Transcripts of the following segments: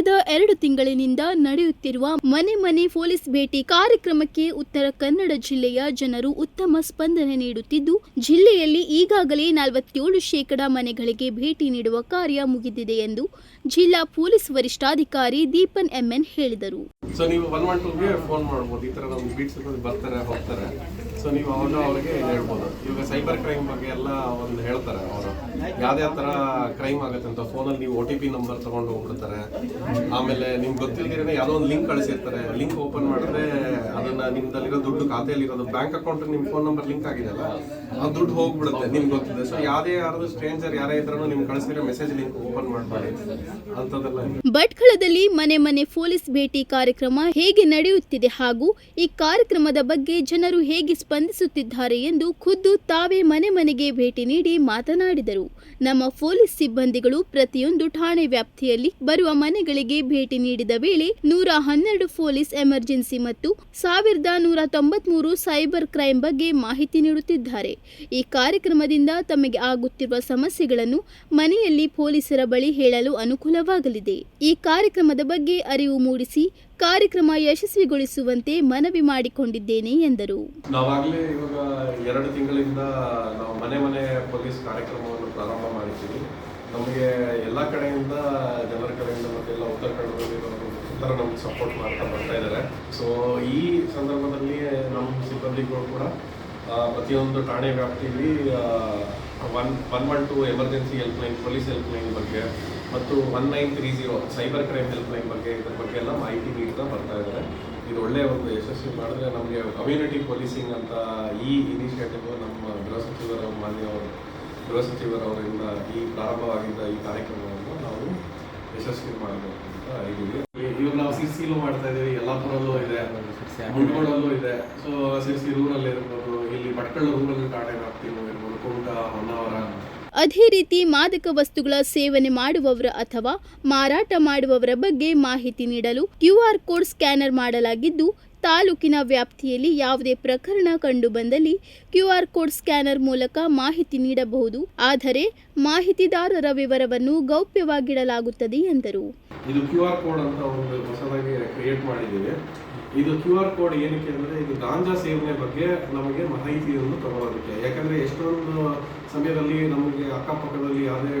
ಇದು ಎರಡು ತಿಂಗಳಿನಿಂದ ನಡೆಯುತ್ತಿರುವ ಮನೆ ಮನೆ ಪೊಲೀಸ್ ಭೇಟಿ ಕಾರ್ಯಕ್ರಮಕ್ಕೆ ಉತ್ತರ ಕನ್ನಡ ಜಿಲ್ಲೆಯ ಜನರು ಉತ್ತಮ ಸ್ಪಂದನೆ ನೀಡುತ್ತಿದ್ದು, ಜಿಲ್ಲೆಯಲ್ಲಿ ಈಗಾಗಲೇ ನಲವತ್ತೇಳು ಶೇಕಡಾ ಮನೆಗಳಿಗೆ ಭೇಟಿ ನೀಡುವ ಕಾರ್ಯ ಮುಗಿದಿದೆ ಎಂದು ಜಿಲ್ಲಾ ಪೊಲೀಸ್ ವರಿಷ್ಠಾಧಿಕಾರಿ ದೀಪನ್ ಎಂಎನ್ ಹೇಳಿದರು. ಸೊ ನೀವು ಒನ್ ಫೋನ್ ಈ ಬರ್ತಾರೆ, ಹೋಗ್ತಾರೆ. ನೀವು ಅವರಿಗೆ ಹೇಳ್ಬೋದು. ಇವಾಗ ಸೈಬರ್ ಕ್ರೈಮ್ ಬಗ್ಗೆ ಎಲ್ಲ ಒಂದು ಹೇಳ್ತಾರೆ ಅವರು. ಯಾವ್ದ್ಯಾವ ಥರ ಕ್ರೈಮ್ ಆಗುತ್ತೆ ಅಂತ ಫೋನಲ್ಲಿ ನೀವು ಒ ಟಿ ಪಿ ನಂಬರ್ ತೊಗೊಂಡು ಹೋಗ್ಬಿಡ್ತಾರೆ. ಆಮೇಲೆ ನಿಮ್ಗೆ ಗೊತ್ತಿಲ್ದಿರೇ ಯಾವುದೋ ಒಂದು ಲಿಂಕ್ ಕಳಿಸಿರ್ತಾರೆ. ಲಿಂಕ್ ಓಪನ್ ಮಾಡಿದ್ರೆ ಅದನ್ನ ನಿಮ್ದಲ್ಲಿರೋ ದುಡ್ಡು ಖಾತೆಯಲ್ಲಿರೋದು ಬ್ಯಾಂಕ್ ಅಕೌಂಟ್ ನಿಮ್ ಫೋನ್ ನಂಬರ್ ಲಿಂಕ್ ಆಗಿದೆಯಲ್ಲ, ಆ ದುಡ್ಡು ಹೋಗ್ಬಿಡುತ್ತೆ ನಿಮ್ಗೆ ಗೊತ್ತಿದೆ. ಸೊ ಯಾವುದೇ ಯಾರಾದ್ರೂ ಸ್ಟ್ರೇಂಜರ್ ಯಾರೇ ಇದ್ರೂ ನಿಮ್ಗೆ ಕಳಿಸಿರೋ ಮೆಸೇಜ್ ಲಿಂಕ್ ಓಪನ್ ಮಾಡಬೇಡಿ. ಅಂತದೆಲ್ಲ. ಭಟ್ಕಳದಲ್ಲಿ ಮನೆ ಮನೆ ಪೊಲೀಸ್ ಭೇಟಿ ಕಾರ್ಯಕ್ರಮ ಹೇಗೆ ನಡೆಯುತ್ತಿದೆ ಹಾಗೂ ಈ ಕಾರ್ಯಕ್ರಮದ ಬಗ್ಗೆ ಜನರು ಹೇಗೆ ಸ್ಪಂದಿಸುತ್ತಿದ್ದಾರೆ ಎಂದು ಖುದ್ದು ತಾವೇ ಮನೆ ಮನೆಗೆ ಭೇಟಿ ನೀಡಿ ಮಾತನಾಡಿದರು. ನಮ್ಮ ಪೊಲೀಸ್ ಸಿಬ್ಬಂದಿಗಳು ಪ್ರತಿಯೊಂದು ಠಾಣೆ ವ್ಯಾಪ್ತಿಯಲ್ಲಿ ಬರುವ ಮನೆಗಳಿಗೆ ಭೇಟಿ ನೀಡಿದ ವೇಳೆ ನೂರ ಹನ್ನೆರಡು ಪೊಲೀಸ್ ಎಮರ್ಜೆನ್ಸಿ ಮತ್ತು ಸಾವಿರದ ನೂರ ತೊಂಬತ್ಮೂರು ಸೈಬರ್ ಕ್ರೈಮ್ ಬಗ್ಗೆ ಮಾಹಿತಿ ನೀಡುತ್ತಿದ್ದಾರೆ. ಈ ಕಾರ್ಯಕ್ರಮದಿಂದ ತಮಗೆ ಆಗುತ್ತಿರುವ ಸಮಸ್ಯೆಗಳನ್ನು ಮನೆಯಲ್ಲಿ ಪೊಲೀಸರ ಬಳಿ ಹೇಳಲು ಅನುಕೂಲವಾಗಲಿದೆ. ಈ ಕಾರ್ಯಕ್ರಮದ ಬಗ್ಗೆ ಅರಿವು ಮೂಡಿಸಿ ಕಾರ್ಯಕ್ರಮ ಯಶಸ್ವಿಗೊಳಿಸುವಂತೆ ಮನವಿ ಮಾಡಿಕೊಂಡಿದ್ದೇನೆ ಎಂದರು. ನಾವಾಗಲೇ ಇವಾಗ ಎರಡು ತಿಂಗಳಿಂದ ನಾವು ಮನೆ ಮನೆ ಪೊಲೀಸ್ ಕಾರ್ಯಕ್ರಮವನ್ನು ಪ್ರಾರಂಭ ಮಾಡಿದ್ದೀವಿ. ನಮಗೆ ಎಲ್ಲ ಕಡೆಯಿಂದ ಜನರ ಕಡೆಯಿಂದ ಮತ್ತೆ ಎಲ್ಲ ಉತ್ತರ ಕನ್ನಡದಲ್ಲಿ ಎಲ್ಲರೂ ನಮ್ಗೆ ಸಪೋರ್ಟ್ ಮಾಡ್ತಾ ಬರ್ತಾ ಇದ್ದಾರೆ ಸೊ ಈ ಸಂದರ್ಭದಲ್ಲಿ ನಮ್ಮ ಸಿಬ್ಬಂದಿಗಳು ಕೂಡ ಪ್ರತಿಯೊಂದು ಠಾಣೆ ವ್ಯಾಪ್ತಿಯಲ್ಲಿ one one one two emergency help line police help line ಬಗ್ಗೆ ಮತ್ತು one nine three zero cyber crime help line ಬಗ್ಗೆ ಇದ್ರ ಬಗ್ಗೆ ಎಲ್ಲ ಮಾಹಿತಿ ನೀಡ್ತಾ ಬರ್ತಾ ಇದ್ದಾರೆ ಇದು ಒಳ್ಳೆಯ ಒಂದು ಯಶಸ್ವಿ ಮಾಡಿದ್ರೆ ನಮಗೆ ಕಮ್ಯುನಿಟಿ ಪೊಲೀಸಿಂಗ್ ಅಂತ ಈ ಇನಿಷಿಯೇಟಿವ್ ನಮ್ಮ ಗೃಹ ಸಚಿವರ ಮಾನ್ಯವರು ಗೃಹ ಸಚಿವರವರಿಂದ ಈ ಪ್ರಾರಂಭವಾಗಿದ್ದ ಈ ಕಾರ್ಯಕ್ರಮವನ್ನು ನಾವು ಯಶಸ್ವಿ ಮಾಡಬೇಕು. ಅಂತ ಇದ್ದೀವಿ ಇವಾಗ ನಾವು ಸಿರ್ಸಿಲೂ ಮಾಡ್ತಾ ಇದ್ದೀವಿ, ಯಲ್ಲಾಪುರಲ್ಲೂ ಇದೆ ಮುಳ್ಗೋಡಲ್ಲೂ ಇದೆ. ಸೊ ಸಿರ್ಸಿ ರೂರಲ್ಲಿ ಇರ್ಬೋದು, ಇಲ್ಲಿ ಭಟ್ಕಳ ರೂರಲ್ಲಿ ಠಾಣೆ ವ್ಯಾಪ್ತಿನೂ ಇರ್ಬೋದು, ಕುಮಟ, ಹೊನ್ನಾವರ. ಅದೇ ರೀತಿ ಮಾದಕ ವಸ್ತುಗಳ ಸೇವನೆ ಮಾಡುವವರ ಅಥವಾ ಮಾರಾಟ ಮಾಡುವವರ ಬಗ್ಗೆ ಮಾಹಿತಿ ನೀಡಲು ಕ್ಯೂಆರ್ ಕೋಡ್ ಸ್ಕ್ಯಾನರ್ ಮಾಡಲಾಗಿದ್ದು ತಾಲೂಕಿನ ವ್ಯಾಪ್ತಿಯಲ್ಲಿ ಯಾವುದೇ ಪ್ರಕರಣ ಕಂಡುಬಂದಲ್ಲಿ ಕ್ಯೂಆರ್ ಕೋಡ್ ಸ್ಕ್ಯಾನರ್ ಮೂಲಕ ಮಾಹಿತಿ ನೀಡಬಹುದು. ಆದರೆ ಮಾಹಿತಿದಾರರ ವಿವರವನ್ನು ಗೌಪ್ಯವಾಗಿಡಲಾಗುತ್ತದೆ ಎಂದರು. ಇದು ಕ್ಯೂ ಆರ್ ಕೋಡ್ ಅಂತ ಒಂದು ಹೊಸದಾಗಿ ಕ್ರಿಯೇಟ್ ಮಾಡಿದ್ದೀವಿ. ಇದು ಕ್ಯೂ ಕೋಡ್ ಏನಕ್ಕೆ ಅಂದರೆ ಇದು ಗಾಂಜಾ ಸೇವನೆ ಬಗ್ಗೆ ನಮಗೆ ಮಾಹಿತಿಯನ್ನು ತಗೊಳ್ಳೋದಕ್ಕೆ ಯಾಕಂದರೆ ಎಷ್ಟೊಂದು ಸಮಯದಲ್ಲಿ ನಮಗೆ ಅಕ್ಕಪಕ್ಕದಲ್ಲಿ ಯಾವುದೇ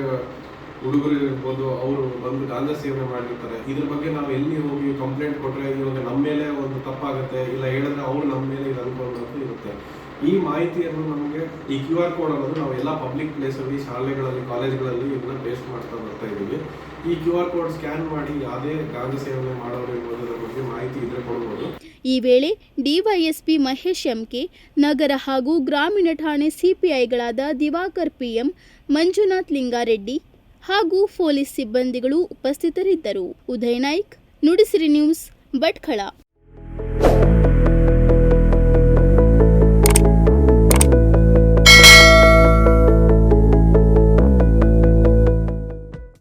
ಹುಡುಗರು ಇರ್ಬೋದು, ಅವರು ಬಂದು ಗಾಂಜಾ ಸೇವನೆ ಮಾಡಿರ್ತಾರೆ. ಇದ್ರ ಬಗ್ಗೆ ನಾವು ಎಲ್ಲಿ ಹೋಗಿ ಕಂಪ್ಲೇಂಟ್ ಕೊಟ್ಟರೆ ಇವಾಗ ನಮ್ಮ ಮೇಲೆ ತಪ್ಪಾಗುತ್ತೆ, ಇಲ್ಲ ಹೇಳಿದ್ರೆ ಅವ್ರು ನಮ್ಮ ಮೇಲೆ ಇದು ಅನ್ಕೊಳ್ಳೋದು ಇರುತ್ತೆ. ಈ ಮಾಹಿತಿಯನ್ನು ನಮಗೆ ಈ ಕ್ಯೂ ಆರ್ ಕೋಡ್ ಅನ್ನೋದು ನಾವು ಎಲ್ಲ ಪಬ್ಲಿಕ್ ಪ್ಲೇಸಲ್ಲಿ, ಶಾಲೆಗಳಲ್ಲಿ, ಕಾಲೇಜ್ಗಳಲ್ಲಿ ಇದನ್ನ ಪೇಸ್ಟ್ ಮಾಡ್ತಾ ಬರ್ತಾ ಇದ್ದೀವಿ. ಈ ಕ್ಯೂ ಆರ್ ಕೋಡ್ ಸ್ಕ್ಯಾನ್ ಮಾಡಿ ಯಾವುದೇ ಗಾಂಧಿ ಸೇವನೆ ಮಾಡೋರು ಇರ್ಬೋದು ಬಗ್ಗೆ ಮಾಹಿತಿ ಇದ್ರೆ ಕೊಡ್ಬೋದು. ಈ ವೇಳೆ ಡಿವೈಎಸ್ಪಿ ಮಹೇಶ್ ಎಂಕೆ ನಗರ ಹಾಗೂ ಗ್ರಾಮೀಣ ಠಾಣೆ ಸಿಪಿಐಗಳಾದ ದಿವಾಕರ್ ಪಿಎಂ ಮಂಜುನಾಥ್ ಲಿಂಗಾರೆಡ್ಡಿ ಹಾಗೂ ಪೊಲೀಸ್ ಸಿಬ್ಬಂದಿಗಳು ಉಪಸ್ಥಿತರಿದ್ದರು. ಉದಯ್ ನಾಯ್ಕ್, ನುಡಿಸಿರಿ ನ್ಯೂಸ್, ಭಟ್ಕಳ.